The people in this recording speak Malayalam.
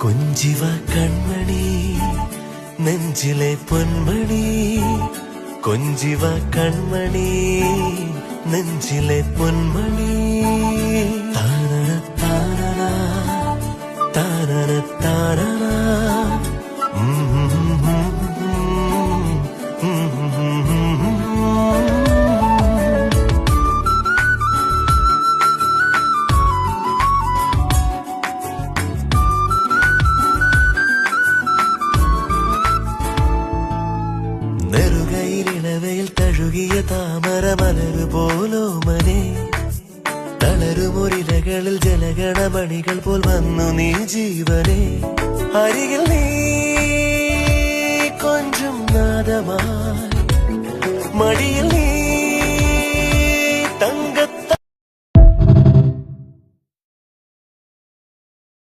കൊഞ്ചിവ കൺമണി നെഞ്ചിലെ പൊന്മണി. കൊഞ്ചിവ കൺമണി നെഞ്ചിലെ പൊന്മണി. താരണ താരണ താരണ താനന നെറുകയിലിളവയിൽ തഴുകിയ താമര മലര് പോലോ മനെ തളരുമൊരിലകളിൽ ജലഗണമണികൾ പോൽ വന്നു നീ ജീവനെ. അരികിൽ നീ കൊഞ്ചും നാദമായി. മടിയിൽ